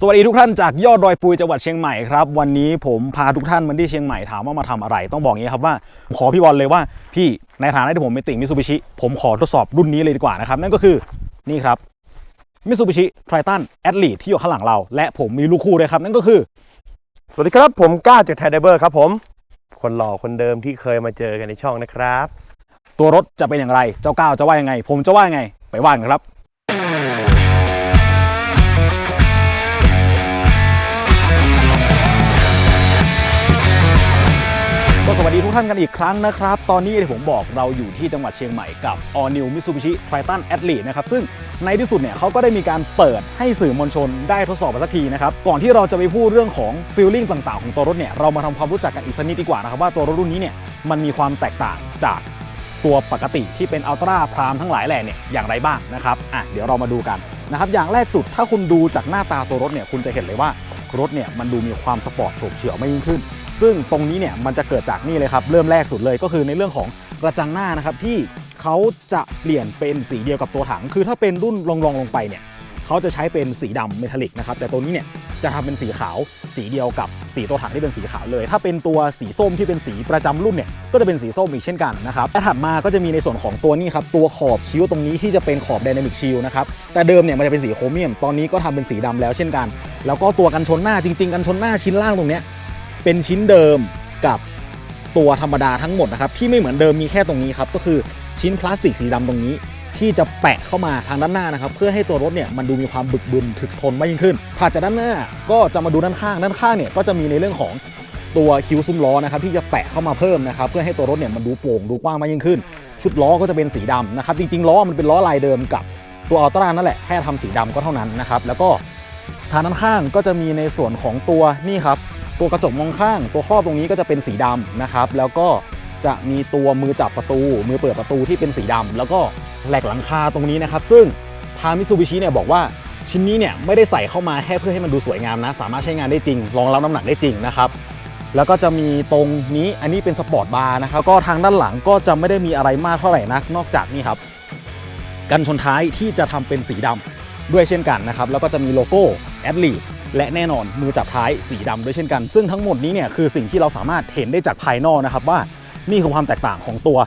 สวัสดีทุกท่านจากยอดดอยปุยจังหวัดเชียงใหม่ครับวันนี้ผมพาทุกท่านมาที่เชียงใหม่ถามว่ามาทำอะไร ต้องบอกอย่างนี้ครับว่าขอพี่บอลเลยว่าพี่ในฐานะที่ผมเป็นติ่งมิ t ซูบิชิผมขอทดสอบรุ่นนี้เลยดีกว่านะครับนั่นก็คือนี่ครับมิ t ซูบิชิไททันแอดลีที่อยู่ข้างหลังเรา และผมมีลูกคู่ด้วยครับ นั่นก็คือ สวัสดีครับผมก้าวจากไทยไดเบอร์ครับผม คนหล่อคนเดิมที่เคยมาเจอกันในช่องนะครับ ตัวรถจะเป็นอย่างไรเจ้าก้าวจะว่ายังไง ผมจะว่ายังไง ไปว่ากันครับ ก็สวัสดีทุกท่านกันอีกครั้งนะครับ ตอนนี้ที่ผมบอกเราอยู่ที่จังหวัดเชียงใหม่กับ All New Mitsubishi Triton Athlete นะครับ ซึ่งในที่สุดเนี่ยเขาก็ได้มีการเปิดให้สื่อมวลชนได้ทดสอบสักทีนะครับ ก่อนที่เราจะไปพูดเรื่องของฟีลลิ่งต่างๆ ของตัวรถเนี่ยเรามาทำความรู้จักกันอีกสักนิดดีกว่านะครับว่าตัวรถรุ่นนี้เนี่ยมันมีความแตกต่างจากตัวปกติที่เป็นอัลตร้าพรามทั้งหลายแหล่เนี่ยอย่างไรบ้างนะครับอะเดี๋ยวเรามาดูกันนะครับอย่างแรกสุดถ้าคุณดูจากหน้าตาตัวรถเนี่ยคุณจะเห็นเลยว่ารถเนี่ยมันดูมีความสปอร์ตโฉบเฉี่ยวมากยิ่งขึ้น ซึ่งตรงนี้เนี่ยมันจะเกิดจากนี่เลยครับ เริ่มแรกสุดเลยก็คือในเรื่องของกระจังหน้านะครับที่เขาจะเปลี่ยนเป็นสีเดียวกับตัวถัง คือถ้าเป็นรุ่นรองๆลงไปเนี่ยเขาจะใช้เป็นสีดำเมทัลลิกนะครับแต่ตัวนี้เนี่ยจะทำเป็นสีขาวสีเดียวกับสีตัวถังที่เป็นสีขาวเลย ถ้าเป็นตัวสีส้มที่เป็นสีประจำรุ่นเนี่ยก็จะเป็นสีส้มอีกเช่นกันนะครับและถัดมาก็จะมีในส่วนของตัวนี้ครับตัวขอบคิ้วตรงนี้ที่จะเป็นขอบไดนามิกชิลนะครับแต่เดิมเนี่ยมันจะเป็นสีโครเมียม ตอนนี้ก็ทำเป็นสีดำแล้วเช่นกัน แล้วก็ตัวกันชนหน้าจริง ๆ กันชนหน้าชิ้นล่างตรงเนี้ย เป็นชิ้นเดิมกับตัวธรรมดาทั้งหมดนะครับที่ไม่เหมือนเดิมมีแค่ตรงนี้ครับก็คือชิ้นพลาสติกสีดำตรงนี้ ที่จะแปะเข้ามาทางด้านหน้านะครับเพื่อให้ตัวรถเนี่ยมันดูมีความบึกบึนถึกทนมากยิ่งขึ้นถัดจากด้านหน้าก็จะมาดูด้านข้างด้านข้างเนี่ยก็จะมีในเรื่องของตัวคิ้วซุ้มล้อนะครับที่จะแปะเข้ามาเพิ่มนะครับเพื่อให้ตัวรถเนี่ยมันดูโปร่งดูกว้างมากยิ่งขึ้น ชุดล้อก็จะเป็นสีดำนะครับจริงๆล้อมันเป็นล้อลายเดิมกับตัวอัลตร้านั่นแหละแค่ทำสีดำก็เท่านั้นนะครับแล้วก็ทางด้านข้างก็จะมีในส่วนของตัวนี่ครับ ตัวกระจกมองข้าง ตัวครอบตรงนี้ก็จะเป็นสีดำนะครับ แล้วก็จะมีตัวมือจับประตู มือเปิดประตูที่เป็นสีดำแล้วก็แหลกหลังคาตรงนี้นะครับ ซึ่งทางมิตซูบิชิเนี่ยบอกว่าชิ้นนี้เนี่ยไม่ได้ใส่เข้ามาแค่เพื่อให้มันดูสวยงามนะ สามารถใช้งานได้จริง รองรับน้ำหนักได้จริงนะครับ แล้วก็จะมีตรงนี้อันนี้เป็นสปอร์ตบาร์นะครับ ก็ทางด้านหลังก็จะไม่ได้มีอะไรมากเท่าไหร่นัก นอกจากนี่ครับ กันชนท้ายที่จะทำเป็นสีดำด้วยเช่นกันนะครับ แล้วก็จะมีโลโก้แอดลี และแน่นอนมือจับท้ายสีดำด้วยเช่นกัน ซึ่งทั้งหมดนี้เนี่ยคือสิ่งที่เราสามารถเห็นได้จากภายนอกนะครับว่านี่คือความแตกต่างของตัว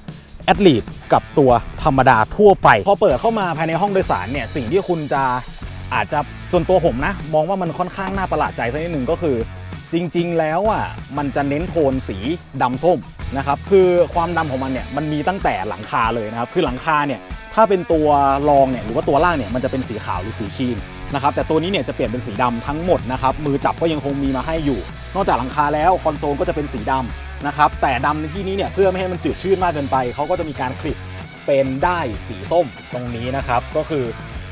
แอดลีกับตัวธรรมดาทั่วไป พอเปิดเข้ามาภายในห้องโดยสารเนี่ยสิ่งที่คุณจะอาจจะส่วนตัวผมนะ มองว่ามันค่อนข้างน่าประหลาดใจสักนิดหนึ่งก็คือ จริง ๆ แล้วอะมันจะเน้นโทนสีดำส้มนะครับคือความดำของมันเนี่ยมันมีตั้งแต่หลังคาเลยนะครับคือหลังคาเนี่ยถ้าเป็นตัวรองเนี่ยหรือว่าตัวล่างเนี่ยมันจะเป็นสีขาวหรือสีครีม นะครับแต่ตัวนี้เนี่ยจะเปลี่ยนเป็นสีดำทั้งหมดนะครับมือจับก็ยังคงมีมาให้อยู่ นอกจากหลังคาแล้วคอนโซลก็จะเป็นสีดำนะครับแต่ดำในที่นี้เนี่ยเพื่อไม่ให้มันจืดชืดมากเกินไปเขาก็จะมีการคลิปเป็นได้สีส้มตรงนี้นะครับก็คือ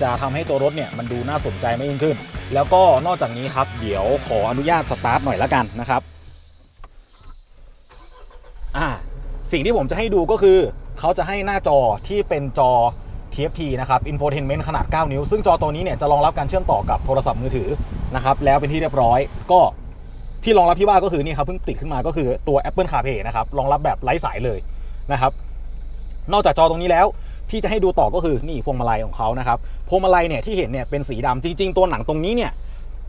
จะทำให้ตัวรถเนี่ยมันดูน่าสนใจมากยิ่งขึ้น แล้วก็นอกจากนี้ครับเดี๋ยวขออนุญาตสตาร์ทหน่อยละกันนะครับอ่าสิ่งที่ผมจะให้ดูก็คือเขาจะให้หน้าจอที่เป็นจอ TFT นะครับ Infotainment ขนาด 9 นิ้ว ซึ่งจอตัวนี้เนี่ยจะรองรับการเชื่อมต่อกับโทรศัพท์มือถือนะครับแล้วเป็นที่เรียบร้อยก็ที่รองรับที่ว่าก็คือนี่ครับเพิ่งติดขึ้นมาก็คือตัว Apple CarPlay นะครับรองรับแบบไร้สายเลยนะครับนอกจากจอตรงนี้แล้วที่จะให้ดูต่อก็คือนี่พวงมาลัยของเขานะครับพวงมาลัยเนี่ยที่เห็นเนี่ยเป็นสีดำจริง ๆ ตัวหนังตรงนี้เนี่ย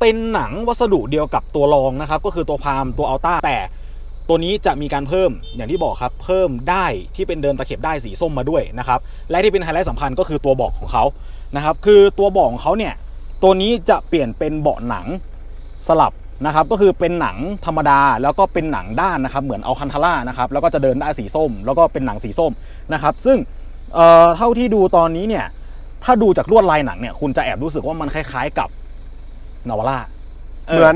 เป็นหนังวัสดุเดียวกับตัวรองนะครับก็คือตัวพามตัวอัลต้าแต่ ตัวนี้จะมีการเพิ่มอย่างที่บอกครับ เพิ่มได้ที่เป็นเดินตะเข็บได้สีส้มมาด้วยนะครับและที่เป็นไฮไลท์สำคัญก็คือตัวเบาะของเขานะครับคือตัวเบาะของเขาเนี่ยตัวนี้จะเปลี่ยนเป็นเบาะหนังสลับนะครับก็คือเป็นหนังธรรมดาแล้วก็เป็นหนังด้านนะครับเหมือนเอาคันทาร่านะครับแล้วก็จะเดินได้สีส้ม แล้วก็เป็นหนังสีส้มนะครับซึ่งเอ่อเท่าที่ดูตอนนี้เนี่ยถ้าดูจากลวดลายหนังเนี่ยคุณจะแอบรู้สึกว่ามันคล้ายๆกับนาวาร่าเหมือน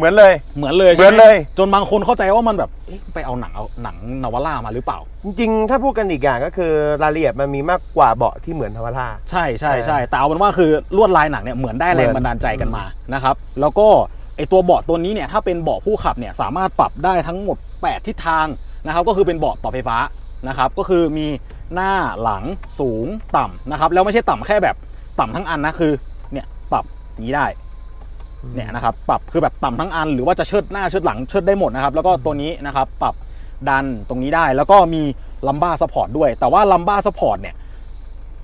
เหมือนเลย เหมือนเลยเหมือนใช่ไเลย จนบางคนเข้าใจว่ามันแบบเอ๊ะไปเอาหนังเอาหนังนาวาร่ามาหรือเปล่า จริงๆ ถ้าพูดกันอีกอย่างก็คือรายละเอียดมันมีมากกว่าเบาะที่เหมือนทาวาร่า ใช่ใช่ใช่แต่เอาเป็นว่าคือลวดลายหนังเนี่ยเหมือนได้แรงเหมือนบันดาลใจกันมานะครับ แล้วก็ไอตัวเบาะตัวนี้เนี่ยถ้าเป็นเบาะผู้ขับเนี่ยสามารถปรับได้ทั้งหมด 8 ทิศทางนะครับ ก็คือเป็นเบาะปรับไฟฟ้านะครับ ก็คือมีหน้าหลังสูงต่ำนะครับ แล้วไม่ใช่ต่ำแค่แบบต่ำทั้งอันนะคือเนี่ยปรับอย่างนี้ได้ เนี่ยนะครับปรับคือแบบต่ำทั้งอัน หรือว่าจะเชิดหน้าเชิดหลังเชิดได้หมดนะครับ แล้วก็ตัวนี้นะครับปรับดันตรงนี้ได้ แล้วก็มีลัมบ้าซัพพอร์ตด้วย แต่ว่าลัมบ้าซัพพอร์ตเนี่ย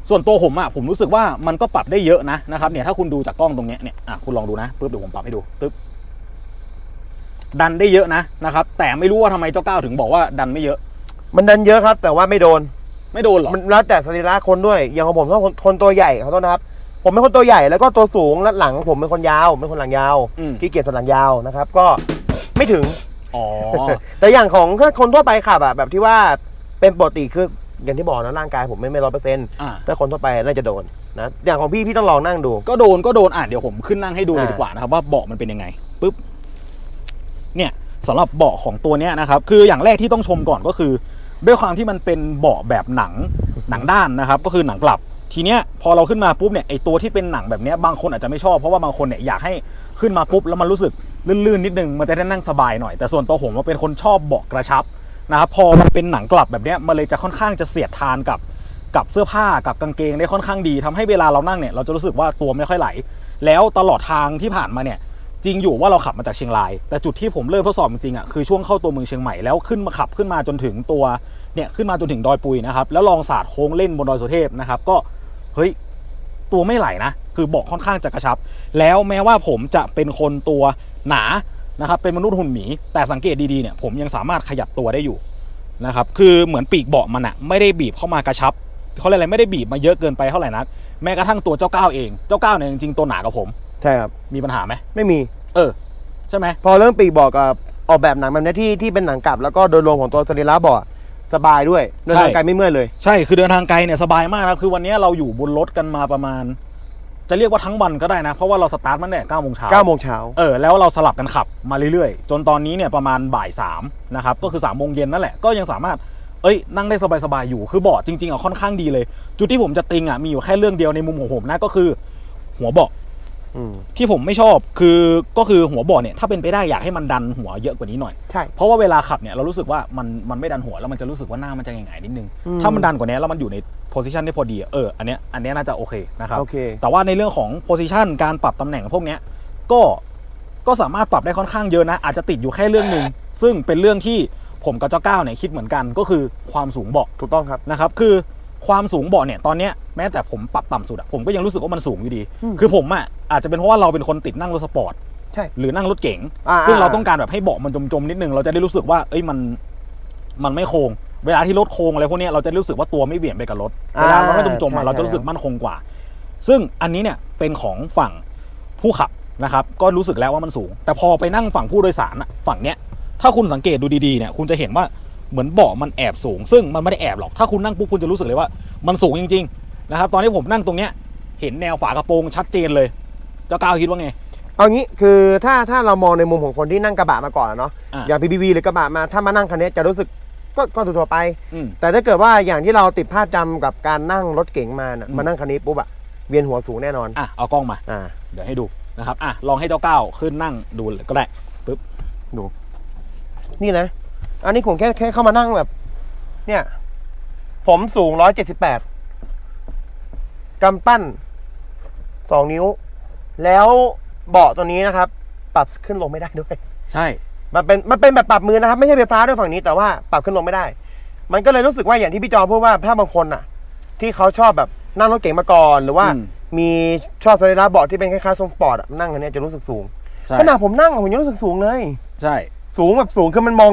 ส่วนตัวผมอะผมรู้สึกว่ามันก็ปรับได้เยอะนะนะครับเนี่ยถ้าคุณดูจากกล้องตรงเนี้ยเนี่ยอะคุณลองดูนะปึ๊บเดี๋ยวผมปรับให้ดูปึ๊บดันได้เยอะนะนะครับ แต่ไม่รู้ว่าทำไมเจ้าก้าวถึงบอกว่าดันไม่เยอะ มันดันเยอะครับ แต่ว่าไม่โดน ไม่โดนหรอมันแล้วแต่สรีระคนด้วยอย่างของผมถ้าคนคนตัวใหญ่ขอโทษนะครับ ผมเป็นคนตัวใหญ่แล้วก็ตัวสูงและหลังผมเป็นคนยาวผมเป็นคนหลังยาวอืม ขี้เกียจสันหลังยาวนะครับ ก็ไม่ถึง อ๋อ แต่อย่างของถ้าคนทั่วไปขับอะแบบที่ว่าเป็นปกติคืออย่างที่บอกนะร่างกายผมไม่ไม่ร้อยเปอร์เซ็นต์อะถ้าคนทั่วไปน่าจะโดนนะอย่างของพี่พี่ต้องลองนั่งดู ก็โดนก็โดนอะเดี๋ยวผมขึ้นนั่งให้ดูเลยอ่า ดีกว่านะครับว่าเบาะมันเป็นยังไงปุ๊บเนี่ยสำหรับเบาะของตัวเนี้ยนะครับ คืออย่างแรกที่ต้องชมก่อนก็คือ ด้วยความที่มันเป็นเบาะแบบหนังหนังด้านนะครับ ก็คือหนังกลับ ทีเนี้ยพอเราขึ้นมาปุ๊บเนี่ยไอตัวที่เป็นหนังแบบเนี้ยบางคนอาจจะไม่ชอบ เพราะว่าบางคนเนี่ยอยากให้ขึ้นมาปุ๊บแล้วมันรู้สึกลื่นๆนิดนึงมันจะได้นั่งสบายหน่อย แต่ส่วนตัวผมว่าเป็นคนชอบเบาะกระชับนะครับพอมันเป็นหนังกลับแบบเนี้ยมันเลยจะค่อนข้างจะเสียดทานกับกับเสื้อผ้ากับกางเกงได้ค่อนข้างดีทำให้เวลาเรานั่งเนี่ยเราจะรู้สึกว่าตัวไม่ค่อยไหล แล้วตลอดทางที่ผ่านมาเนี่ยจริงอยู่ว่าเราขับมาจากเชียงราย แต่จุดที่ผมเริ่มทดสอบจริงๆอะคือช่วงเข้าตัวเมืองเชียงใหม่แล้วขึ้นมาขับขึ้นมาจนถึงตัวเนี่ยขึ้นมาจนถึงดอยปุยนะครับแล้วลองสาดโค้งเล่นบนดอยสุเทพนะครับก็ เฮ้ยตัวไม่ไหลนะ คือเบาะค่อนข้างจะกระชับ แล้วแม้ว่าผมจะเป็นคนตัวหนานะครับเป็นมนุษย์หุ่นหมี แต่สังเกตดีๆเนี่ยผมยังสามารถขยับตัวได้อยู่นะครับคือเหมือนปีกเบาะมันอะไม่ได้บีบเข้ามากระชับเขาเรียกอะไรไม่ได้บีบมาเยอะเกินไปเท่าไหร่นักแม้กระทั่งตัวเจ้าก้าวเองเจ้าก้าวเนี่ยจริงๆตัวหนากว่าผม ใช่ครับ มีปัญหาไหมไม่มี เออ ใช่ไหมพอเริ่มปีกบอกกับออกแบบหนังแบบนี้ที่ที่เป็นหนังกลับแล้วก็โดยรวมของตัวสรีระเบาะ สบายด้วยเดินทางไกลไม่เมื่อยเลย ใช่คือเดินทางไกลเนี่ยสบายมากนะคือวันนี้เราอยู่บนรถกันมาประมาณ จะเรียกว่าทั้งวันก็ได้นะ เพราะว่าเราสตาร์ทมันเนี่ยเก้าโมงเช้า9โมงเช้าเออแล้วเราสลับกันขับมาเรื่อยๆ จนตอนนี้เนี่ยประมาณบ่ายสามนะครับก็คือ3ามโมงเย็นนั่นแหละก็ยังสามารถเอ้ยนั่งได้สบายๆอยู่คือเบาะจริงๆอะค่อนข้างดีเลย จุดที่ผมจะติงอะมีอยู่แค่เรื่องเดียวในมุมของผมนะก็คือ หัวเบาะอืม ที่ผมไม่ชอบคือก็คือหัวเบาะเนี่ยถ้าเป็นไปได้อยากให้มันดันหัวเยอะกว่านี้หน่อย ใช่ เพราะว่าเวลาขับเนี่ยเรารู้สึกว่ามันมันไม่ดันหัวแล้วมันจะรู้สึกว่าหน้ามันจะหงายๆนิดนึงอืมถ้ามันดันกว่านี้แล้วมันอยู่ในโพซิชันที่พอดีอะเอออันเนี้ยอันเนี้ยน่าจะโอเคนะครับโอเค แต่ว่าในเรื่องของโพซิชันการปรับตำแหน่งพวกเนี้ยก็ก็สามารถปรับได้ค่อนข้างเยอะนะ อาจจะติดอยู่แค่เรื่องหนึ่งซึ่งเป็นเรื่องที่ผมกับเจ้าก้าวเนี่ยคิดเหมือนกันก็คือความสูงเบาะถูกต้องครับนะครับคือ ความสูงเบาะเนี่ยตอนเนี้ยแม้แต่ผมปรับต่ำสุดอะผมก็ยังรู้สึกว่ามันสูงอยู่ดี อืม คือผมอะอาจจะเป็นเพราะว่าเราเป็นคนติดนั่งรถสปอร์ต ใช่ หรือนั่งรถเก๋ง อ่าซึ่งเราอ่าต้องการแบบให้เบาะมันจมๆนิดนึง เราจะได้รู้สึกว่า เอ้ย มัน มันไม่โค้ง เวลาที่รถโค้งอะไรพวกเนี้ยเราจะรู้สึกว่าตัวไม่เบี่ยงไปกับรถเวลาเราไม่จมๆอะเราจะรู้สึกมั่นคงกว่า ซึ่งอันนี้เนี่ยเป็นของฝั่งผู้ขับนะครับ ก็รู้สึกแล้วว่ามันสูง แต่พอไปนั่งฝั่งผู้โดยสารอะฝั่งเนี้ย ถ้าคุณสังเกตดูดีๆเนี่ย คุณจะเห็นว่า เหมือนเบาะมันแอบสูง ซึ่งมันไม่ได้แอบหรอกถ้าคุณนั่งปุ๊บคุณจะรู้สึกเลยว่ามันสูงจริงๆนะครับตอนที่ผมนั่งตรงเนี้ยเห็นแนวฝากระโปรงชัดเจนเลยเจ้าก้าวคิดว่าไง เอางี้คือถ้าถ้าเรามองในมุมของคนที่นั่งกระบะมาก่อนอะเนาะอะ อย่าง PPV หรือกระบะมาถ้ามานั่งคันนี้จะรู้สึกก็ก็ทั่วๆไป อืม แต่ถ้าเกิดว่าอย่างที่เราติดภาพจำกับการนั่งรถเก๋งมาน่ะอืม มานั่งคันนี้ปุ๊บอะเวียนหัวสูงแน่นอนอะเอากล้องมา อ่าเดี๋ยวให้ดูนะครับอะลองให้เจ้าก้าวขึ้นนั่งดูเลยก็ได้นี่นะ อันนี้ผมแค่แค่เข้ามานั่งแบบ เนี่ย ผมสูงร้อยเจ็ดสิบแปดกำปั้นสองนิ้ว แล้วเบาะตัวนี้นะครับ ปรับขึ้นลงไม่ได้ด้วย ใช่ มันเป็นมันเป็นแบบปรับมือนะครับ ไม่ใช่ไฟฟ้าด้วยฝั่งนี้แต่ว่าปรับขึ้นลงไม่ได้ มันก็เลยรู้สึกว่าอย่างที่พี่จอพูดว่าถ้าบางคนอะ ที่เขาชอบแบบนั่งรถเก๋งมาก่อนหรือว่า อืม มีชอบสรีระเบาะที่เป็นคล้ายๆทรงสปอร์ตอะนั่งอันเนี้ยจะรู้สึกสูงใช่ขนาดผมนั่งอะผมยังรู้สึกสูงเลย ใช่ สูงแบบสูงคือมันมอง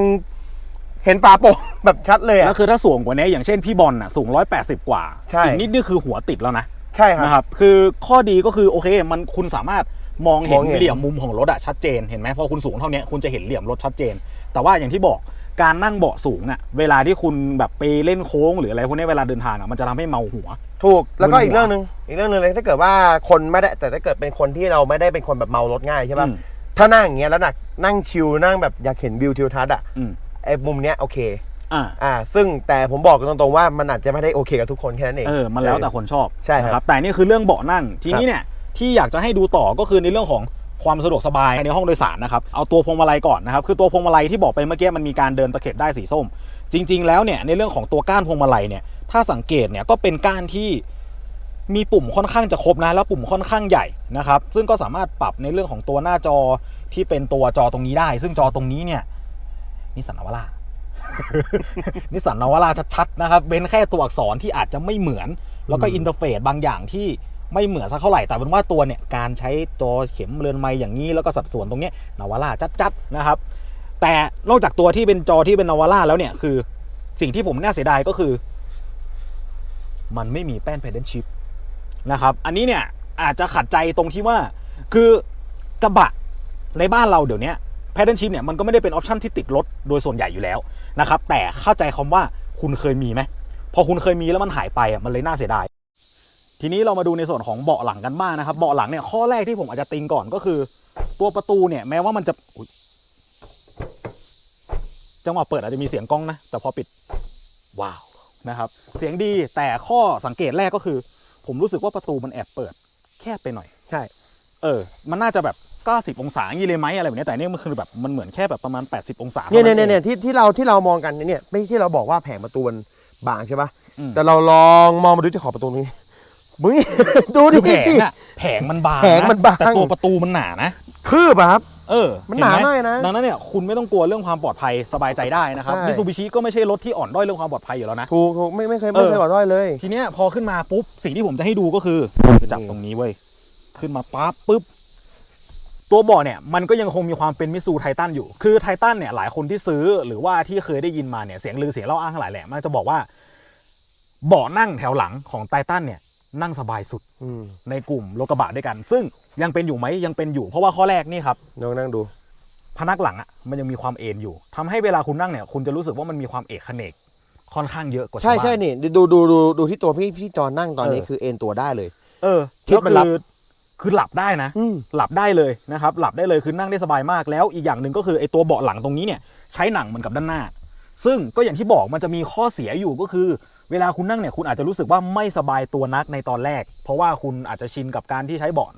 เห็นฝาโปร่งแบบชัดเลยแล้อะวคือถ้าสูงกว่านี้อย่างเช่นพี่บอลน่ะสูง 180 กว่าใช่ อีกนิดนี่คือหัวติดแล้วนะใช่ครับ นะครับคือข้อดีก็คือโอเคมันคุณสามารถมองเห็นมองเห็น เหลี่ยมมุมของรถอะชัดเจนเห็นไหมพอคุณสูงเท่านี้คุณจะเห็นเหลี่ยมรถชัดเจน แต่ว่าอย่างที่บอกการนั่งเบาะสูงอะเวลาที่คุณแบบไปเล่นโค้งหรืออะไรพวกนี้เวลาเดินทางอะมันจะทำให้เมาหัว ถูกแล้วก็มึนหัวอีกเรื่องหนึ่งอีกเรื่องหนึ่งเลยถ้าเกิดว่าคนไม่ได้แต่ถ้าเกิดเป็นคนที่เราไม่ได้เป็นคนแบบเมารถง่ายใช่ป่ะอืมถ้านั่งอย่างเงี้ยแล้วหนักนั่งชิลนั่งแบบอยากเห็นวิวทิวทัศน์อะอืม ไอ้มุมเนี้ยโอเคอ่าอ่า ซึ่งแต่ผมบอกกันตรงๆว่ามันอาจจะไม่ได้โอเคกับทุกคนแค่นั้นเองเออมันแล้วแต่คนชอบใช่ครับนะแต่นี่คือเรื่องเบาะนั่งทีนี้เนี่ยที่อยากจะให้ดูต่อก็คือในเรื่องของความสะดวกสบายในห้องโดยสารนะครับ เอาตัวพวงมาลัยก่อนนะครับ คือตัวพวงมาลัยที่บอกไปเมื่อกี้มันมีการเดินตะเข็บได้สีส้ม จริง ๆ แล้วเนี่ยในเรื่องของตัวก้านพวงมาลัยเนี่ยถ้าสังเกตเนี่ยก็เป็นก้านที่มีปุ่มค่อนข้างจะครบนะแล้วปุ่มค่อนข้างใหญ่นะครับ ซึ่งก็สามารถปรับในเรื่องของตัวหน้าจอที่เป็นตัวจอตรงนี้ได้ ซึ่งจอตรงนี้เนี่ย นิสสันนาวาร่านิสสันนาวาร่าชัดๆนะครับเว้นแค่ตัวอักษรที่อาจจะไม่เหมือน แล้วก็อืมอินเทอร์เฟซบางอย่างที่ไม่เหมือนสักเท่าไหร่ แต่เป็นว่าตัวเนี่ย การใช้จอเข็มเรือนไม้อย่างนี้ แล้วก็สัดส่วนตรงเนี้ยนาวาร่าจัดๆนะครับ แต่นอกจากตัวที่เป็นจอที่เป็นนาวาร่าแล้วเนี่ยคือสิ่งที่ผมน่าเสียดายก็คือ มันไม่มีแป้นเพด a นชิพนะครับ อันนี้เนี่ยอาจจะขัดใจตรงที่ว่าคือกระบะในบ้านเราเดี๋ยวนี้ แพด a นชิพเนี่ยมันก็ไม่ได้เป็นออปชันที่ติดรถโดยส่วนใหญ่อยู่แล้วนะครับแต่เข้าใจคำว่าคุณเคยมีไหมพอคุณเคยมีแล้วมันหายไปอะมันเลยน่าเสียดาย ทีนี้เรามาดูในส่วนของเบาะหลังกันบ้างนะครับ เบาะหลังเนี่ยข้อแรกที่ผมอาจจะติงก่อนก็คือ ตัวประตูเนี่ยแม้ว่ามันจะจังหวะเปิดอาจจะมีเสียงกล้องนะแต่พอปิดว้าวนะครับ เสียงดีแต่ข้อสังเกตแรกก็คือ ผมรู้สึกว่าประตูมันแอบเปิดแคบไปหน่อย ใช่ เออ มันน่าจะแบบ 90 องศาอย่างนี้เลยไหมอะไรแบบนี้แต่เนี่ยมันคือแบบมันเหมือนแค่แบบประมาณ 80 องศาเนี่ยท่าเนี่ยองเนี่ยที่ที่เราที่เรามองกันเนี่ยไม่ที่เราบอกว่าแผงประตูมันบางใช่ปะอืมแต่เราลองมองมาดูที่ขอบประตูนี้มึงดูคืดิอแผงอะแผงมันบางะแผงมันบางแต่ตัวประตูมันหนานะคืบอะครับเออมันหนาเไหมากเลยนะดังนั้นเนี่ยคุณไม่ต้องกลัวเรื่องความปลอดภัยสบายใจได้นะครับใช่มิซูบิชิก็ไม่ใช่รถที่อ่อนด้อยเรื่องความปลอดภัยอยู่แล้วนะถูกถูกไม่ไม่เคยเอไม่อเคยขอด้อยเลย ทีเนี้ยพอขึ้นมาปุ๊บสิ่งที่ผมจะให้ดูก็คือคือจับตรงนี้เว้ยขึ้นมาปั๊บปุ๊บ ตัวเบาะเนี่ยมันก็ยังคงมีความเป็นมิซูไททันอยู่ คือไททันเนี่ยหลายคนที่ซื้อหรือว่าที่เคยได้ยินมาเนี่ยเสียงลือเสียงเล่าอ้างทั้งหลายแหละมันจะบอกว่าเบาะนั่งแถวหลังของไททันเนี่ยนั่งสบายสุดอืมในกลุ่มรถกระบะด้วยกัน ซึ่งยังเป็นอยู่ไหมยังเป็นอยู่ เพราะว่าข้อแรกนี่ครับลองนั่งดูพนักหลังอะมันยังมีความเอ็นอยู่ทำให้เวลาคุณนั่งเนี่ย คุณจะรู้สึกว่ามันมีความเอกขนกค่อนข้างเยอะกว่าใช่ชาวบ้านใช่นี่ดูดูดูดูที่ตัวพี่พี่จอนนั่งตอนนี้เออคือเอ็นตัวได้เลย เออทิศมันรับก็ คือคือหลับได้นะอืมหลับได้เลยนะครับ หลับได้เลยคือนั่งได้สบายมากแล้วอีกอย่างหนึ่งก็คือไอ้ตัวเบาะหลังตรงนี้เนี่ยใช้หนังเหมือนกับด้านหน้า ซึ่งก็อย่างที่บอกมันจะมีข้อเสียอยู่ก็คือ เวลาคุณนั่งเนี่ยคุณอาจจะรู้สึกว่าไม่สบายตัวนักในตอนแรก เพราะว่าคุณอาจจะชินกับการที่ใช้เบาะ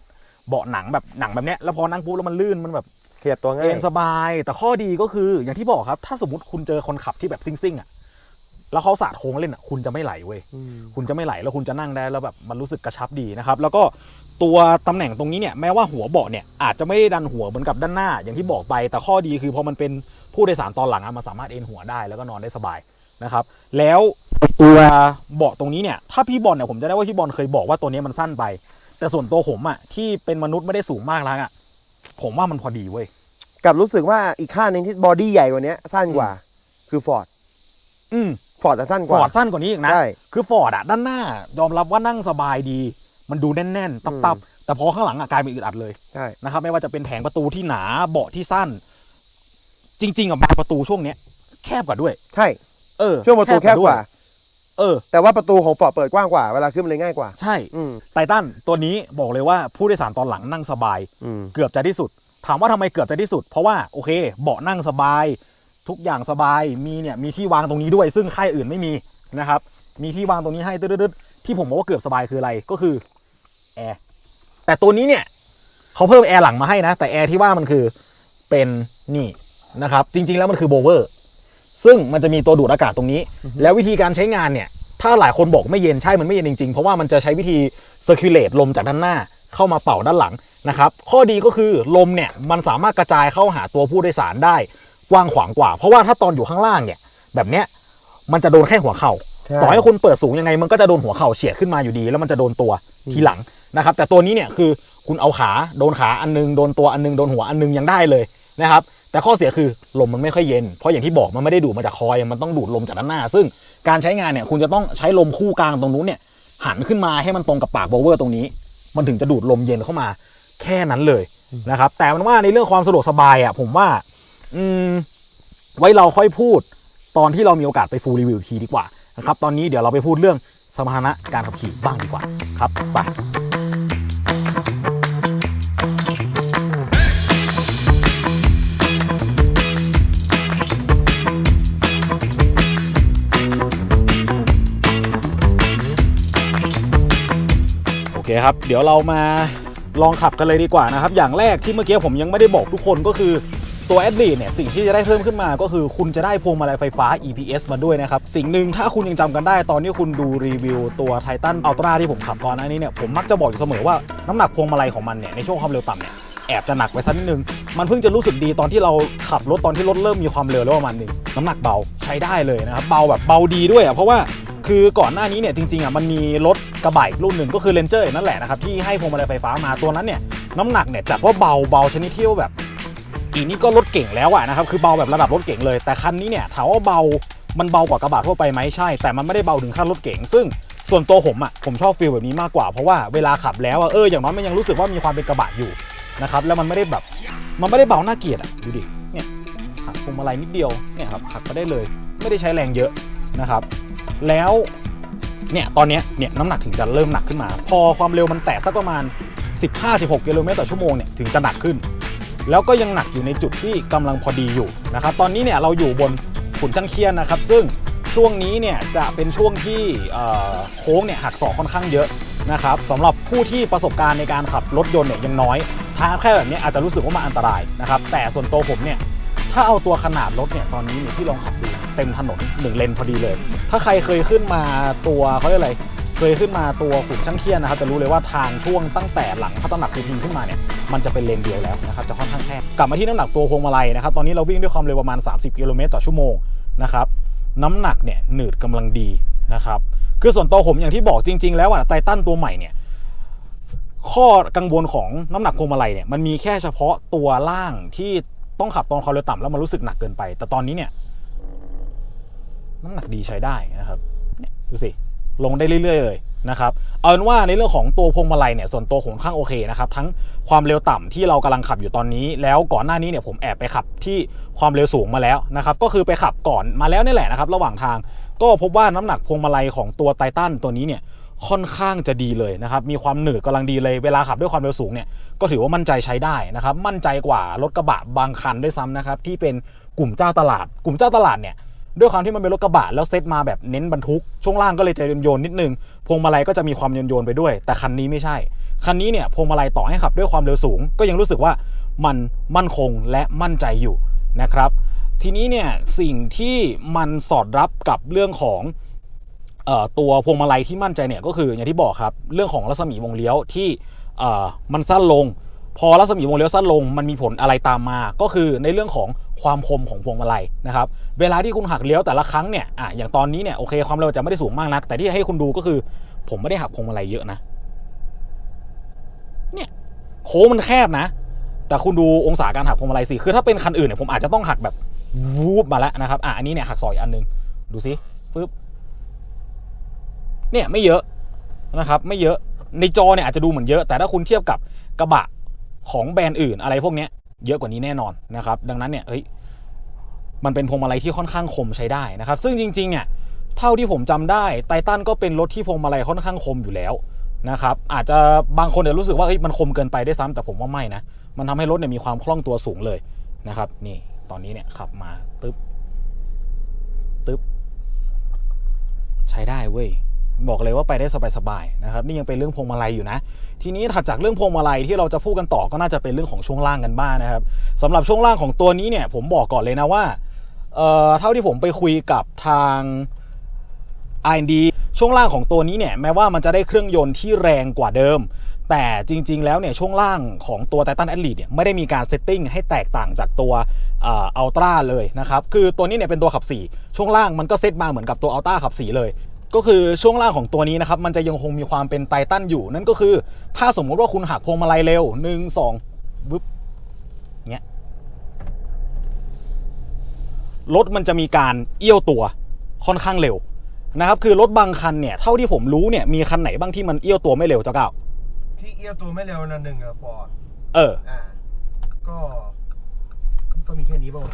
เบาะหนังแบบหนังแบบเนี้ยแล้วพอนั่งปุ๊บแล้วมันลื่นมันแบบขยับตัวง่ายเอนสบาย แต่ข้อดีก็คืออย่างที่บอกครับ ถ้าสมมติคุณเจอคนขับที่แบบซิ่งๆอะแล้วเขาสาดโค้งเล่นอะคุณจะไม่ไหลเว้ยอืมคุณจะไม่ไหลแล้วคุณจะนั่งได้แล้วแบบมันรู้สึกกระชับดีนะครับ แล้วก็ ตัวตำแหน่งตรงนี้เนี่ยแม้ว่าหัวเบาะเนี่ยอาจจะไม่ได้ดันหัวเหมือนกับด้านหน้า อย่างที่บอกไป แต่ข้อดีคือพอมันเป็นผู้โดยสารตอนหลังอะมันสามารถเอนหัวได้แล้วก็นอนได้สบายนะครับ แล้วตัวเบาะตรงนี้เนี่ยถ้าพี่บอลเนี่ยผมจะได้ว่าพี่บอลเคยบอกว่าตัวนี้มันสั้นไป แต่ส่วนตัวผมอะที่เป็นมนุษย์ไม่ได้สูงมากแล้วอะผมว่ามันพอดีเว้ยกับรู้สึกว่าอีกข้างหนึงที่บอดี้ใหญ่กว่านี้สั้นกว่า คือฟอร์ดอืมฟอร์ดจะสั้นกฟอว่าร์ดสั้นกว่านี้อีกนะใช่ คือฟอร์ดอะด้านหน้ายอมรับว่านั่งสบายดี มันดูแน่นๆตับๆแต่พอข้างหลังอะกลายเป็นอึดอัดเลยใช่นะครับ ไม่ว่าจะเป็นแผงประตูที่หนาเบาะที่สั้น จริงๆอะบานประตูช่วงเนี้ย แคบกว่าด้วย ใช่ เออ ช่วงประตูแคบกว่า เออ แต่ว่าประตูของฟอร์ดเปิดกว้างกว่าเวลาขึ้นมันเลยง่ายกว่า ใช่อืมไททันตัวนี้บอกเลยว่าผู้โดยสารตอนหลังนั่งสบายอืมเกือบจะที่สุด ถามว่าทำไมเกือบจะที่สุด เพราะว่าโอเค เบาะนั่งสบาย ทุกอย่างสบายมีเนี่ยมีที่วางตรงนี้ด้วย ซึ่งค่ายอื่นไม่มีนะครับ มีที่วางตรงนี้ให้ตึ๊ดๆที่ผมบอกว่าเกือบสบายคืออะไรก็คือ แอร์แต่ตัวนี้เนี่ยเขาเพิ่มแอร์หลังมาให้นะ แต่แอร์ที่ว่ามันคือเป็นนี่นะครับ จริง ๆ แล้วมันคือโบเวอร์ซึ่งมันจะมีตัวดูดอากาศตรงนี้ แล้ววิธีการใช้งานเนี่ย ถ้าหลายคนบอกไม่เย็นใช่มันไม่เย็นจริง ๆ เพราะว่ามันจะใช้วิธีเซอร์คิลเลตลมจากด้านหน้าเข้ามาเป่าด้านหลังนะครับ ข้อดีก็คือลมเนี่ยมันสามารถกระจายเข้าหาตัวผู้โดยสารได้กว้างขวางกว่า เพราะว่าถ้าตอนอยู่ข้างล่างเนี่ย แบบเนี้ยมันจะโดนแค่หัวเข่าใช่ต่อให้คุณเปิดสูงยังไงมันก็จะโดนหัวเข่าเฉียดขึ้นมาอยู่ดี แล้วมันจะโดนตัวทีหลัง นะครับ แต่ตัวนี้เนี่ยคือคุณเอาขาโดนขาอันนึงโดนตัวอันนึงโดนหัวอันนึงยังได้เลยนะครับ แต่ข้อเสียคือลมมันไม่ค่อยเย็น เพราะอย่างที่บอกมันไม่ได้ดูดมาจากคอย มันต้องดูดลมจากด้านหน้า ซึ่งการใช้งานเนี่ยคุณจะต้องใช้ลมคู่กลางตรงนู้นเนี่ยหันขึ้นมาให้มันตรงกับปากโบเวอร์ตรงนี้ มันถึงจะดูดลมเย็นเข้ามาแค่นั้นเลยนะครับ แต่มันว่าในเรื่องความสะดวกสบายอะผมว่า อืม ไว้เราค่อยพูดตอนที่เรามีโอกาสไปฟูลรีวิวอีกทีดีกว่านะครับ ตอนนี้เดี๋ยวเราไปพูดเรื่องสมรรถนะการขับขี่บ้างดีกว่าครับไป เคครับ เดี๋ยวเรามาลองขับกันเลยดีกว่านะครับ อย่างแรกที่เมื่อกี้ผมยังไม่ได้บอกทุกคนก็คือตัว a d ด e เนี่ยสิ่งที่จะได้เพิ่มขึ้นมาก็คือคุณจะได้พวงมาลัยไฟฟ้า EPS มาด้วยนะครับ สิ่งหนึ่งถ้าคุณยังจำกันได้ตอนที่คุณดูรีวิวตัว Titan Ultra ที่ผมขับก่อนหน้านี้เนี่ยผมมักจะบอกอยู่เสมอว่าน้ำหนักพวงมาลัยของมันเนี่ยในช่วงความเร็วต่ำเนี่ยแอบจะหนักไปสักนิดนึง มันเพิ่งจะรู้สึกดีตอนที่เราขับรถตอนที่รถเริ่มมีความเร็วแล้วประมาณหนึง น้ำหนักเบาใช้ได้เลยนะครับ เบาแบบเบาดีด้วยอะเพราะว่า คือก่อนหน้านี้เนี่ยจริงๆอะมันมีรถกระบะรุ่นหนึ่งก็คือเลนเจอร์นั่นแหละนะครับที่ให้พวงมาลัยไฟฟ้ามาตัวนั้นเนี่ยน้ำหนักเนี่ยจัดว่าเบาเบาชนิดที่ว่าแบบอีนี่ก็รถเก่งแล้วอะนะครับคือเบาแบบระดับรถเก่งเลยแต่คันนี้เนี่ยถามว่าเบามันเบากว่ากระบะทั่วไปไหมใช่ แต่มันไม่ได้เบาถึงขั้นรถเก่งซึ่งส่วนตัวผมอะผมชอบฟีลแบบนี้มากกว่าเพราะว่าเวลาขับแล้วอะเอออย่างน้อยมันยังรู้สึกว่ามีความเป็นกระบะอยู่นะครับแล้วมันไม่ได้แบบมันไม่ได้เบาหน่าเกียดอะดูดิเนี่ยหักพวงมาลัยนิดเดียวเนี่ยครับหักไปได้เลย ไม่ได้ใช้แรงเยอะนะครับ แล้วเนี่ยตอนนี้เนี่ยน้ำหนักถึงจะเริ่มหนักขึ้นมา พอความเร็วมันแตะสักประมาณ 15-16กิโลเมตรต่อชั่วโมงเนี่ยถึงจะหนักขึ้น แล้วก็ยังหนักอยู่ในจุดที่กำลังพอดีอยู่นะครับตอนนี้เนี่ยเราอยู่บนขุนช่างเคียนนะครับ ซึ่งช่วงนี้เนี่ยจะเป็นช่วงที่โค้งเนี่ยหักศอกค่อนข้างเยอะนะครับสำหรับผู้ที่ประสบการณ์ในการขับรถยนต์เนี่ยยังน้อยทางแค่แบบนี้อาจจะรู้สึกว่ามันอันตรายนะครับแต่ส่วนตัวผมเนี่ย ถ้าเอาตัวขนาดรถเนี่ยตอนนี้เนี่ยที่ลองขับดูเต็มถนนหนึ่งเลนพอดีเลย ถ้าใครเคยขึ้นมาตัวเขาเรียกอะไรเคยขึ้นมาตัวขุนช่างเคียนนะครับจะรู้เลยว่าทางช่วงตั้งแต่หลังพระตำหนักภูพิงขึ้นมาเนี่ยมันจะเป็นเลนเดียวแล้วนะครับจะค่อนข้างแคบกลับมาที่น้ำหนักตัวพวงมาลัยนะครับตอนนี้เราวิ่งด้วยความเร็วประมาณ 30 กิโลเมตรต่อชั่วโมงนะครับน้ำหนักเนี่ยหนืดกำลังดีนะครับคือส่วนตัวผมอย่างที่บอกจริง ๆ แล้วอะไททันตัวใหม่เนี่ยข้อกังวลของน้ำหนักพวงมาลัยเนี่ยมันมีแค่เฉพาะตัวล่างที่ ต้องขับตอนความเร็วต่ำแล้วมันรู้สึกหนักเกินไป แต่ตอนนี้เนี่ยน้ำหนักดีใช้ได้นะครับเนี่ยดูสิลงได้เรื่อยๆเลยนะครับเอาเป็นว่าในเรื่องของตัวพวงมาลัยเนี่ยส่วนตัวผมค่อนข้างโอเคนะครับทั้งความเร็วต่ำที่เรากำลังขับอยู่ตอนนี้ แล้วก่อนหน้านี้เนี่ยผมแอบไปขับที่ความเร็วสูงมาแล้วนะครับก็คือไปขับก่อนมาแล้วนี่แหละนะครับระหว่างทางก็พบว่าน้ำหนักพวงมาลัยของตัวไททันตัวนี้เนี่ย ค่อนข้างจะดีเลยนะครับ มีความหนืดกำลังดีเลย เวลาขับด้วยความเร็วสูงเนี่ยก็ถือว่ามั่นใจใช้ได้นะครับ มั่นใจกว่ารถกระบะบางคันด้วยซ้ำนะครับที่เป็นกลุ่มเจ้าตลาด กลุ่มเจ้าตลาดเนี่ยด้วยความที่มันเป็นรถกระบะแล้วเซตมาแบบเน้นบรรทุก ช่วงล่างก็เลยจะโยนนิดนึง พวงมาลัยก็จะมีความโยนๆไปด้วย แต่คันนี้ไม่ใช่ คันนี้เนี่ยพวงมาลัยต่อให้ขับด้วยความเร็วสูง ก็ยังรู้สึกว่ามันมั่นคงและมั่นใจอยู่นะครับ ทีนี้เนี่ยสิ่งที่มันสอดรับกับเรื่องของ ตัวพวงมาลัยที่มั่นใจเนี่ยก็คืออย่างที่บอกครับเรื่องของรัศมีวงเลี้ยวที่มันสั้นลง พอรัศมีวงเลี้ยวสั้นลง มันมีผลอะไรตามมา ก็คือในเรื่องของความคมของพวงมาลัยนะครับเวลาที่คุณหักเลี้ยวแต่ละครั้งเนี่ยออย่างตอนนี้เนี่ยโอเคความเร็วจะไม่ได้สูงมากนัก แต่ที่ให้คุณดูก็คือ ผมไม่ได้หักพวงมาลัยเยอะนะเนี่ยโค้งมันแคบนะ แต่คุณดูองศาการหักพวงมาลัยสิคือถ้าเป็นคันอื่นเนี่ยผมอาจจะต้องหักแบบวูบมาแล้วนะครับอะอันนี้เนี่ยหักซอยอันหนึงดูสิปึ๊บ เนี่ยไม่เยอะนะครับไม่เยอะในจอเนี่ยอาจจะดูเหมือนเยอะ แต่ถ้าคุณเทียบกับกระบะของแบรนด์อื่นอะไรพวกนี้เยอะกว่านี้แน่นอนนะครับดังนั้นเนี่ยเฮ้ยมันเป็นพวงมาลัยที่ค่อนข้างคมใช้ได้นะครับ ซึ่งจริงๆเนี่ยเท่าที่ผมจำได้ไททันก็เป็นรถที่พวงมาลัยค่อนข้างคมอยู่แล้วนะครับอาจจะบางคนจะรู้สึกว่าเฮ้ยมันคมเกินไปได้ซ้ำแต่ผมว่าไม่นะมันทำให้รถเนี่ยมีความคล่องตัวสูงเลยนะครับ นี่ตอนนี้เนี่ยขับมาตึ๊บตึ๊บใช้ได้เว้ย บอกเลยว่าไปได้สบายๆนะครับนี่ยังเป็นเรื่องพวงมาลัยอยู่นะ ทีนี้ถัดจากเรื่องพวงมาลัยที่เราจะพูดกันต่อก็น่าจะเป็นเรื่องของช่วงล่างกันบ้างนะครับสำหรับช่วงล่างของตัวนี้เนี่ยผมบอกก่อนเลยนะว่าเอ่อเท่าที่ผมไปคุยกับทาง R&D ช่วงล่างของตัวนี้เนี่ยแม้ว่ามันจะได้เครื่องยนต์ที่แรงกว่าเดิม แต่จริง ๆ แล้วเนี่ยช่วงล่างของตัว Titan Athlete เนี่ยไม่ได้มีการเซตติ้งให้แตกต่างจากตัวอัลตร้าเลยนะครับคือตัวนี้เนี่ยเป็นตัวขับ 4 ช่วงล่างมันก็เซตมาเหมือนกับตัวอัลตร้าขับ 4 เลย ก็คือช่วงล่างของตัวนี้นะครับมันจะยังคงมีความเป็นไททันอยู่ นั่นก็คือ ถ้าสมมุติว่าคุณหักพวงมาลัยเร็ว1 2บึ๊บเงี้ยรถมันจะมีการเอี้ยวตัวค่อนข้างเร็วนะครับคือรถบางคันเนี่ยเท่าที่ผมรู้เนี่ยมีคันไหนบ้างที่มันเอี้ยวตัวไม่เร็วเจ้าเก้าที่เอี้ยวตัวไม่เร็วนะหนึ่งอะฟอร์ดเอออ่าก็ก็มีแค่นี้ป่าวะ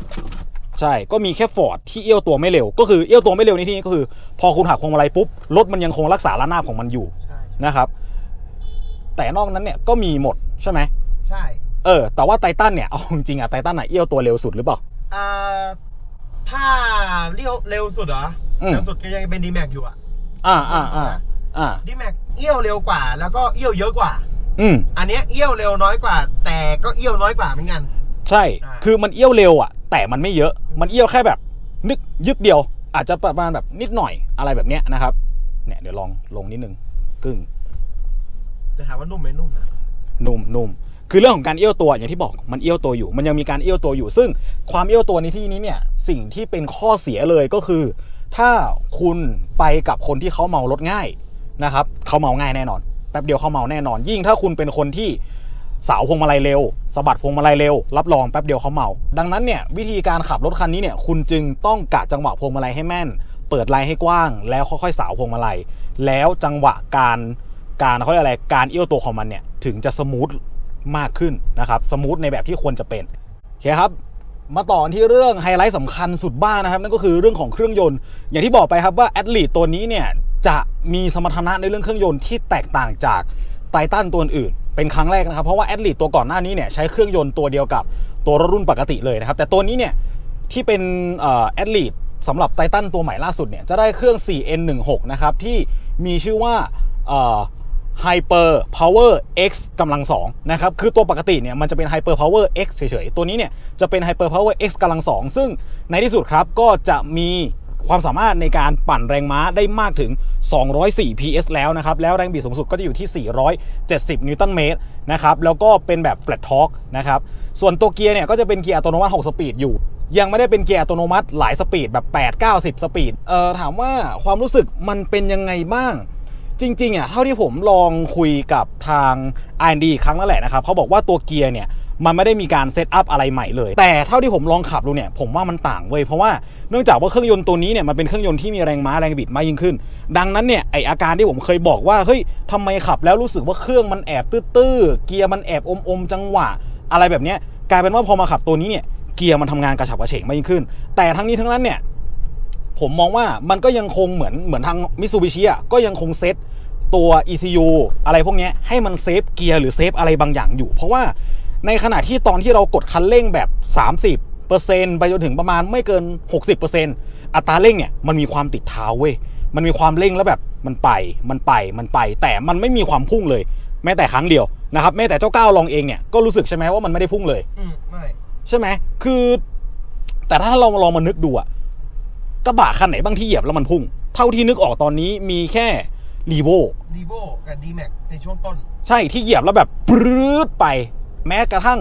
ใช่ ก็มีแค่ฟอร์ดที่เอี้ยวตัวไม่เร็ว ก็คือเอี้ยวตัวไม่เร็วในที่นี้ก็คือ พอคุณหักพวงมาลัยปุ๊บ รถมันยังคงรักษาระนาบของมันอยู่ใช่นะครับ แต่นอกนั้นเนี่ยก็มีหมดใช่ไหมใช่เออ แต่ว่าไททันเนี่ย เอาจริงๆอะไททันอะเอี้ยวตัวเร็วสุดหรือเปล่า อ่าถ้าเร็วเร็วสุดเหรออืมเร็วสุดก็ยังเป็นดีแม็กอยู่อะอ่าอ่าอ่าอ่า ดีแม็กเอี้ยวเร็วกว่า แล้วก็เอี้ยวเยอะกว่า อืม อันเนี้ยเอี้ยวเร็วน้อยกว่า แต่ก็เอี้ยวน้อยกว่าเหมือนกัน ใช่ อ่า คือมันเอี้ยวเร็วอะแต่มันไม่เยอะ มันเอี้ยวแค่แบบ นึกยึกเดียว อาจจะประมาณแบบนิดหน่อยอะไรแบบเนี้ยนะครับ เนี่ยเดี๋ยวลองลงนิดนึงกึ่ง จะถามว่านุ่มไหมนุ่มนะนุ่มนุ่มคือเรื่องของการเอี้ยวตัวอย่างที่บอกมันเอี้ยวตัวอยู่ มันยังมีการเอี้ยวตัวอยู่ ซึ่งความเอี้ยวตัวในที่นี้เนี่ยสิ่งที่เป็นข้อเสียเลยก็คือ ถ้าคุณไปกับคนที่เขาเมารถง่ายนะครับเขาเมาง่ายแน่นอนแป๊บเดียวเขาเมาแน่นอน ยิ่งถ้าคุณเป็นคนที่ สาวพวงมาลัยเร็วสะบัดพวงมาลัยเร็ว รับรองแป๊บเดียวเขาเมา ดังนั้นเนี่ยวิธีการขับรถคันนี้เนี่ยคุณจึงต้องกะจังหวะพวงมาลัยให้แม่น เปิดไลน์ให้กว้าง แล้วค่อยๆสาวพวงมาลัย แล้วจังหวะการการเขาเรียกอะไรการเอี้ยวตัวของมันเนี่ยถึงจะสมูทมากขึ้นนะครับสมูทในแบบที่ควรจะเป็นโอเคครับมาต่อที่เรื่องไฮไลท์สำคัญสุดบ้างนะครับ นั่นก็คือเรื่องของเครื่องยนต์ อย่างที่บอกไปครับว่าแอดลีตัวนี้เนี่ยจะมีสมรรถนะในเรื่องเครื่องยนต์ที่แตกต่างจากไททันตัวอื่น เป็นครั้งแรกนะครับ เพราะว่าแอดลีตัวก่อนหน้านี้เนี่ยใช้เครื่องยนต์ตัวเดียวกับตัวรถรุ่นปกติเลยนะครับ แต่ตัวนี้เนี่ยที่เป็นแอดลีสำหรับไททันตัวใหม่ล่าสุดเนี่ยจะได้เครื่อง 4N16 นะครับที่มีชื่อว่าเอ่อ Hyper Power X กำลังสองนะครับคือตัวปกติเนี่ยมันจะเป็น Hyper Power X เฉยๆ ตัวนี้เนี่ยจะเป็น Hyper Power X กำลังสองซึ่งในที่สุดครับก็จะมี ความสามารถในการปั่นแรงม้าได้มากถึง 204 PS แล้วนะครับ แล้วแรงบิดสูงสุดก็จะอยู่ที่ 470 นิวตันเมตรนะครับ แล้วก็เป็นแบบ Flat Torque นะครับ ส่วนตัวเกียร์เนี่ยก็จะเป็นเกียร์อัตโนมัติ6สปีดอยู่ ยังไม่ได้เป็นเกียร์อัตโนมัติหลายสปีดแบบ8 9 10 สปีด เอ่อถามว่าความรู้สึกมันเป็นยังไงบ้าง จริงๆอะเท่าที่ผมลองคุยกับทาง R&D อีครั้งนั่นแหละนะครับเขาบอกว่าตัวเกียร์เนี่ย มันไม่ได้มีการเซตอัพอะไรใหม่เลย แต่เท่าที่ผมลองขับดูเนี่ยผมว่ามันต่างเว้ยเพราะว่าเนื่องจากว่าเครื่องยนต์ตัวนี้เนี่ยมันเป็นเครื่องยนต์ที่มีแรงม้าแรงบิดมากยิ่งขึ้น ดังนั้นเนี่ยไออาการที่ผมเคยบอกว่าเฮ้ยทำไมขับแล้วรู้สึกว่าเครื่องมันแอบตื้อๆเกียร์มันแอบอมๆจังหวะ อะไรแบบเนี้ยกลายเป็นว่าพอมาขับตัวนี้เนี่ยเกียร์มันทำงานกระฉับกระเฉงมากยิ่งขึ้น แต่ทั้งนี้ทั้งนั้นเนี่ยผมมองว่ามันก็ยังคงเหมือนเหมือนทางมิ t ูบิชิอะก็ยังคงเซตตัว ECU อะไรพวกนี้ให้มันเซฟเกียร์หรือเซฟอะไรบางอย่างอยู่ เพราะว่า ในขณะที่ตอนที่เรากดคันเร่งแบบ 30%ไปจนถึงประมาณไม่เกิน 60%อัตราเร่งเนี่ยมันมีความติดเท้าเว้ยมันมีความเร่งแล้วแบบมันไปมันไปมันไป แต่มันไม่มีความพุ่งเลย แม้แต่ครั้งเดียวนะครับแม้แต่เจ้าก้าวลองเองเนี่ยก็รู้สึกใช่ไหมว่ามันไม่ได้พุ่งเลยอืมไม่ใช่ไหมคือ แต่ถ้าเราลองมานึกดูอะกระบะคันไหนบ้างที่เหยียบแล้วมันพุ่ง เท่าที่นึกออกตอนนี้มีแค่รีโวดีโบกับดีแม็กในช่วงต้น ใช่ที่เหยียบแล้วแบบปรื๊ดไป แม้กระทั่ง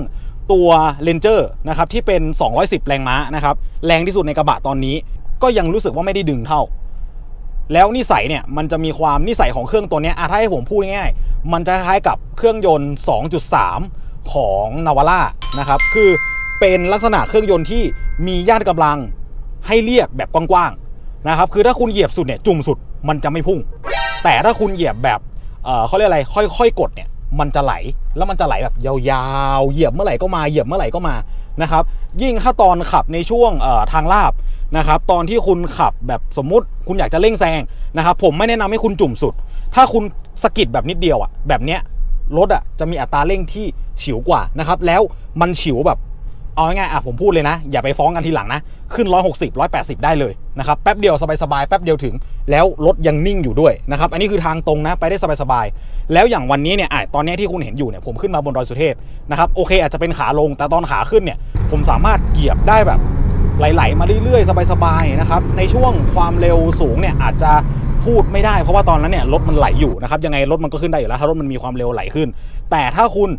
ตัวเลนเจอร์นะครับที่เป็น 210 แรงม้านะครับแรงที่สุดในกระบะตอนนี้ ก็ยังรู้สึกว่าไม่ได้ดึงเท่า แล้วนิสัยเนี่ยมันจะมีความนิสัยของเครื่องตัวนี้อะถ้าให้ผมพูดง่ายๆมันจะคล้ายกับเครื่องยนต์ 2.3 ของนาวาร่านะครับคือเป็นลักษณะเครื่องยนต์ที่มีย่านกำลังให้เรียกแบบกว้างๆนะครับคือถ้าคุณเหยียบสุดเนี่ยจุ่มสุดมันจะไม่พุ่ง แต่ถ้าคุณเหยียบแบบเอ่อเขาเรียกอะไรค่อยๆกดเนี่ย มันจะไหลแล้วมันจะไหลแบบยาวๆ เหยียบเมื่อไหร่ก็มาเหยียบเมื่อไหร่ก็มานะครับ ยิ่งถ้าตอนขับในช่วงเอ่อทางลาบนะครับ ตอนที่คุณขับแบบสมมุติคุณอยากจะเร่งแซงนะครับ ผมไม่แนะนำให้คุณจุ่มสุด ถ้าคุณสกิดแบบนิดเดียวอะแบบเนี้ยรถอะจะมีอัตราเร่งที่ฉิวกว่านะครับ แล้วมันฉิวแบบ เอาง่ายๆอะผมพูดเลยนะ อย่าไปฟ้องกันทีหลังนะ ขึ้น 160 180 ได้เลยนะครับ แป๊บเดียวสบายๆ แป๊บเดียวถึง แล้วรถยังนิ่งอยู่ด้วยนะครับ อันนี้คือทางตรงนะ ไปได้สบายๆ แล้วอย่างวันนี้เนี่ยอะตอนนี้ที่คุณเห็นอยู่เนี่ยผมขึ้นมาบนดอยสุเทพนะครับ โอเคอาจจะเป็นขาลง แต่ตอนขาขึ้นเนี่ย ผมสามารถเหยียบได้แบบไหลๆมาเรื่อยๆ สบายๆ นะครับ ในช่วงความเร็วสูงเนี่ยอาจจะพูดไม่ได้เพราะว่าตอนนั้นเนี่ยรถมันไหลอยู่นะครับ ยังไงรถมันก็ขึ้นได้อยู่แล้วถ้ารถมันมีความเร็วไหลขึ้น แต่ถ้าคุณ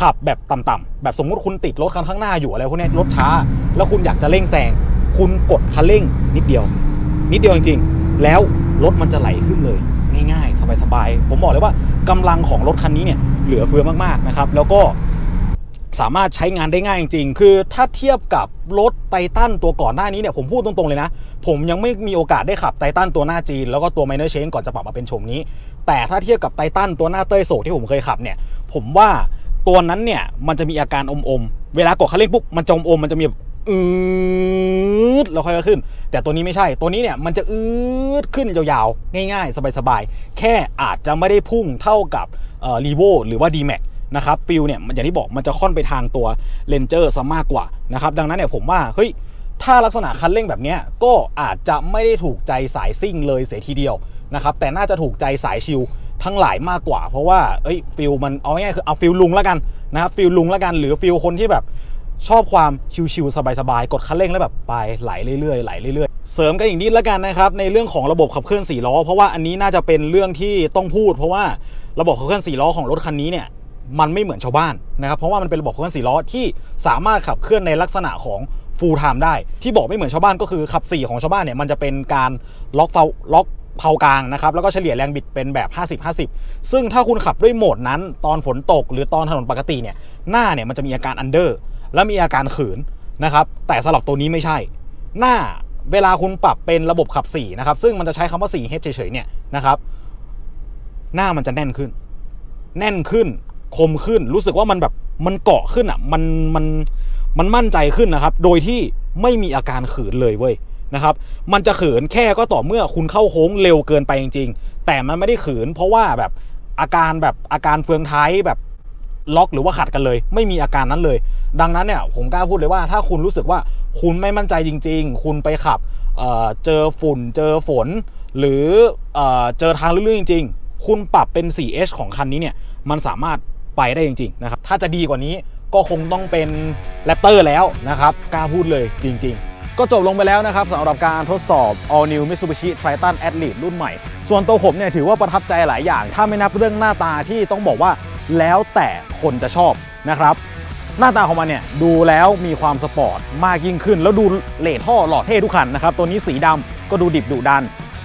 ขับแบบต่ำๆแบบสมมุติคุณติดรถคันข้างหน้าอยู่อะไรพวกนี้รถช้า แล้วคุณอยากจะเร่งแซงคุณกดคันเร่งนิดเดียว นิดเดียวจริงๆ แล้วรถมันจะไหลขึ้นเลย ง่ายๆ สบายๆ ผมบอกเลยว่ากำลังของรถคันนี้เนี่ยเหลือเฟือมากๆนะครับ แล้วก็สามารถใช้งานได้ง่ายจริงๆ คือถ้าเทียบกับรถไททันตัวก่อนหน้านี้เนี่ยผมพูดตรงๆเลยนะ ผมยังไม่มีโอกาสได้ขับไททันตัวหน้าจีน แล้วก็ตัวไมเนอร์เชนก่อนจะปรับมาเป็นโฉมนี้ แต่ถ้าเทียบกับไททันตัวหน้าเต้ยโศกที่ผมเคยขับเนี่ย ผมว่า ตัวนั้นเนี่ยมันจะมีอาการอมๆเวลากดคันเร่งปุ๊บมันจะอมๆมันจะมีแบบอืดแล้วค่อยๆขึ้น แต่ตัวนี้ไม่ใช่ตัวนี้เนี่ยมันจะอืดขึ้นยาวๆ ง่ายๆ สบายๆ แค่อาจจะไม่ได้พุ่งเท่ากับรีโวหรือว่า d m a x นะครับฟิลเนี่ยมันอย่างที่บอกมันจะค่อนไปทางตัวเลนเจอร์ซะมากกว่านะครับดังนั้นเนี่ยผมว่าเฮ้ยถ้าลักษณะคันเร่งแบบเนี้ยก็อาจจะไม่ได้ถูกใจสายซิ่งเลยเสียทีเดียวนะครับแต่น่าจะถูกใจสายชิล ทั้งหลายมากกว่า เพราะว่าเอ้ยฟิลมันเอาง่ายๆคือเอาฟิลลุงแล้วกันนะครับฟิลลุงแล้วกันหรือฟิลคนที่แบบชอบความชิลๆสบายๆ กดคันเร่งแล้วแบบไปไหลเรื่อยๆไหลเรื่อยๆ เสริมกันอีกนิดแล้วกันนะครับในเรื่องของระบบขับเคลื่อน4ล้อ เพราะว่าอันนี้น่าจะเป็นเรื่องที่ต้องพูด เพราะว่าระบบขับเคลื่อน4ล้อของรถคันนี้เนี่ยมันไม่เหมือนชาวบ้านนะครับเพราะว่ามันเป็นระบบขับเคลื่อนสี่ล้อที่สามารถขับเคลื่อนในลักษณะของ full time ได้ ที่บอกไม่เหมือนชาวบ้านก็คือขับ 4 ของชาวบ้านเนี่ยมันจะเป็นการล็อกเฟาล็อก เผากลางนะครับแล้วก็เฉลี่ยแรงบิดเป็นแบบ 50-50 ซึ่งถ้าคุณขับด้วยโหมดนั้น ตอนฝนตก หรือตอนถนนปกติเนี่ยหน้าเนี่ยมันจะมีอาการอันเดอร์และมีอาการขืนนะครับแต่สำหรับตัวนี้ไม่ใช่ หน้าเวลาคุณปรับเป็นระบบขับ4นะครับซึ่งมันจะใช้คำว่า4 h เฉยๆเนี่ยนะครับหน้ามันจะแน่นขึ้น แน่นขึ้นคมขึ้นรู้สึกว่ามันแบบมันเกาะขึ้นอะมันมันมันมั่นใจขึ้นนะครับ โดยที่ไม่มีอาการขืนเลยเว้ย นะครับมันจะเขืนแค่ก็ต่อเมื่อคุณเข้าโค้งเร็วเกินไปจริงๆ แต่มันไม่ได้เขืนเพราะว่าแบบอาการแบบอาการเฟืองท้ายแบบล็อกหรือว่าขัดกันเลย ไม่มีอาการนั้นเลย ดังนั้นเนี่ยผมกล้าพูดเลยว่าถ้าคุณรู้สึกว่าคุณไม่มั่นใจจริง ๆ คุณไปขับเเจอฝุ่น เจอฝน หรือเอ่อเจอทางลื่นๆจริง ๆ คุณปรับเป็น 4H ของคันนี้เนี่ยมันสามารถไปได้จริง ๆ นะครับ ถ้าจะดีกว่านี้ก็คงต้องเป็นแรปเตอร์แล้วนะครับกล้าพูดเลยจริง ๆ ก็จบลงไปแล้วนะครับสำหรับการทดสอบ All New Mitsubishi Triton Athlete รุ่นใหม่ ส่วนตัวผมเนี่ยถือว่าประทับใจหลายอย่าง ถ้าไม่นับเรื่องหน้าตาที่ต้องบอกว่าแล้วแต่คนจะชอบนะครับ หน้าตาของมันเนี่ยดูแล้วมีความสปอร์ตมากยิ่งขึ้น แล้วดูเลทท่อหล่อเท่ทุกคันนะครับ ตัวนี้สีดำก็ดูดิบดุดัน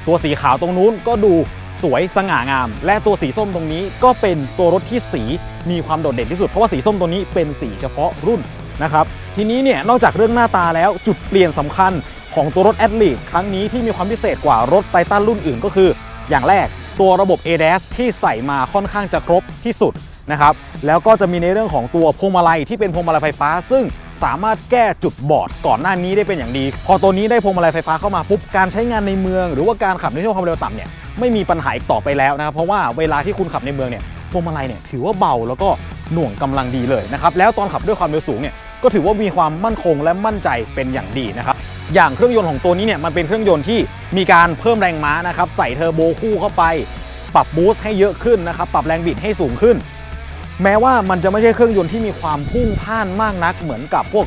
ตัวสีขาวตรงนู้นก็ดูสวยสง่างาม และตัวสีส้มตรงนี้ก็เป็นตัวรถที่สีมีความโดดเด่นที่สุด เพราะว่าสีส้มตัวนี้เป็นสีเฉพาะรุ่นนะครับ ทีนี้เนี่ยนอกจากเรื่องหน้าตาแล้วจุดเปลี่ยนสำคัญของตัวรถแอดลีครั้งนี้ที่มีความพิเศษกว่ารถไททันรุ่นอื่นก็คือ อย่างแรกตัวระบบ ADAS ที่ใส่มาค่อนข้างจะครบที่สุดนะครับแล้วก็จะมีในเรื่องของตัวพวงมาลัยที่เป็นพวงมาลัยไฟฟ้า ซึ่งสามารถแก้จุดบอดก่อนหน้านี้ได้เป็นอย่างดี พอตัวนี้ได้พวงมาลัยไฟฟ้าเข้ามาปุ๊บการใช้งานในเมือง หรือว่าการขับในช่วงความเร็วต่ำเนี่ยไม่มีปัญหาอีกต่อไปแล้วนะครับเพราะว่าเวลาที่คุณขับในเมืองเนี่ยพวงมาลัยเนี่ยถือว่าเบาแล้วก็หน่วงกำลังดีเลยนะครับแล้วตอนขับด้วยความเร็วสูงเนี่ย ก็ถือว่ามีความมั่นคงและมั่นใจเป็นอย่างดีนะครับอย่างเครื่องยนต์ของตัวนี้เนี่ยมันเป็นเครื่องยนต์ที่มีการเพิ่มแรงม้านะครับใส่เทอร์โบคู่เข้าไป ปรับบูสต์ให้เยอะขึ้นนะครับปรับแรงบิดให้สูงขึ้น แม้ว่ามันจะไม่ใช่เครื่องยนต์ที่มีความพุ่งพ่านมากนักเหมือนกับพวก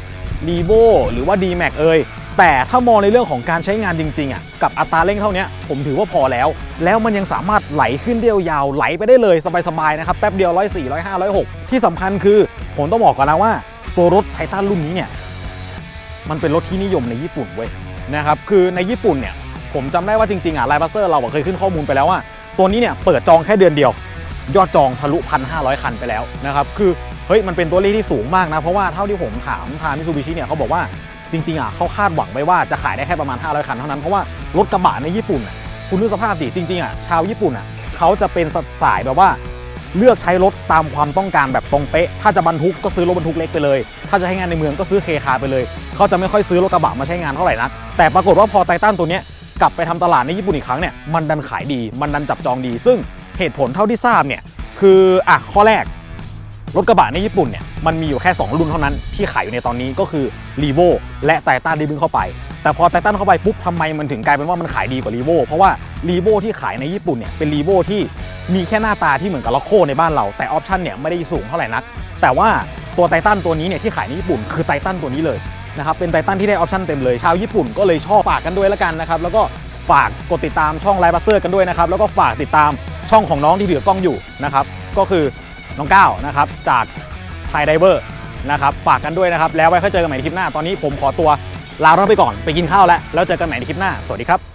r e v o หรือว่า d m a x เอยแต่ถ้ามองในเรื่องของการใช้งานจริงๆอะกับอัตราเร่งเท่านี้ผมถือว่าพอแล้ว แล้วมันยังสามารถไหลขึ้นเดียวยาวไหลไปได้เลยสบายๆนะครับแป๊บเดียว104 105 106 ที่สำคัญคือผมต้องบอกก่อนนะว่า ตัวรถไททันรุ่นนี้เนี่ยมันเป็นรถที่นิยมในญี่ปุ่นเว้ยนะครับคือในญี่ปุ่นเนี่ยผมจำได้ว่าจริงๆอะไลบัสเตอร์เราเคยขึ้นข้อมูลไปแล้วว่า ตัวนี้เนี่ยเปิดจองแค่เดือนเดียว ยอดจองทะลุ 1,500 คันไปแล้วนะครับคือเฮ้ยมันเป็นตัวเลขที่สูงมากนะ เพราะว่าเท่าที่ผมถามทางมิซูบิชิเนี่ยเขาบอกว่าจริงๆอะเขาคาดหวังไว้ว่าจะขายได้แค่ประมาณ 500 คันเท่านั้น เพราะว่ารถกระบะในญี่ปุ่นคุณดูสภาพดิจริงๆอะชาวญี่ปุ่นอะเขาจะเป็นสายแบบว่า เลือกใช้รถตามความต้องการแบบตรงเป๊ะ ถ้าจะบรรทุกก็ซื้อรถบรรทุกเล็กไปเลย ถ้าจะใช้งานในเมืองก็ซื้อเคคาไปเลย เขาจะไม่ค่อยซื้อรถกระบะมาใช้งานเท่าไหร่นัก แต่ปรากฏว่าพอไททันตัวนี้กลับไปทำตลาดในญี่ปุ่นอีกครั้งเนี่ย มันดันขายดี มันดันจับจองดี ซึ่งเหตุผลเท่าที่ทราบเนี่ย คือ อะ ข้อแรก รถกระบะในญี่ปุ่นเนี่ยมันมีอยู่แค่ 2 รุ่นเท่านั้นที่ขายอยู่ในตอนนี้ก็คือ r ีโวและไททันที่เพิ่งเข้าไป แต่พอไททันเข้าไปปุ๊บทำไมมันถึงกลายเป็นว่ามันขายดีกว่า r ีโวเพราะว่า r ีโวที่ขายในญี่ปุ่นเนี่ยเป็น r ีโวที่มีแค่หน้าตาที่เหมือนกับล็อกโคในบ้านเรา แต่ออปชันเนี่ยไม่ได้สูงเท่าไหร่นัก แต่ว่าตัวไททันตัวนี้เนี่ยที่ขายในญี่ปุ่นคือไททันตัวนี้เลยนะครับเป็นไททันที่ได้ออปชันเต็มเลยชาวญี่ปุ่นก็เลยชอบฝากกันด้วยละกันนะครับแล้วก็ฝากกดติดตามช่องไลฟ์บัสเตอร์กันด้วยนะครับแล้วก็ฝากติดตามช่องของน้องที่ถือกล้องอยู่นะครับก็คือ น้องก้าวนะครับจากไทยไดเวอร์นะครับฝากกันด้วยนะครับ แล้วไว้ค่อยเจอกันใหม่ในคลิปหน้าตอนนี้ผมขอตัวลาท่านไปก่อนไปกินข้าวแล้วแล้วเจอกันใหม่ในคลิปหน้าสวัสดีครับ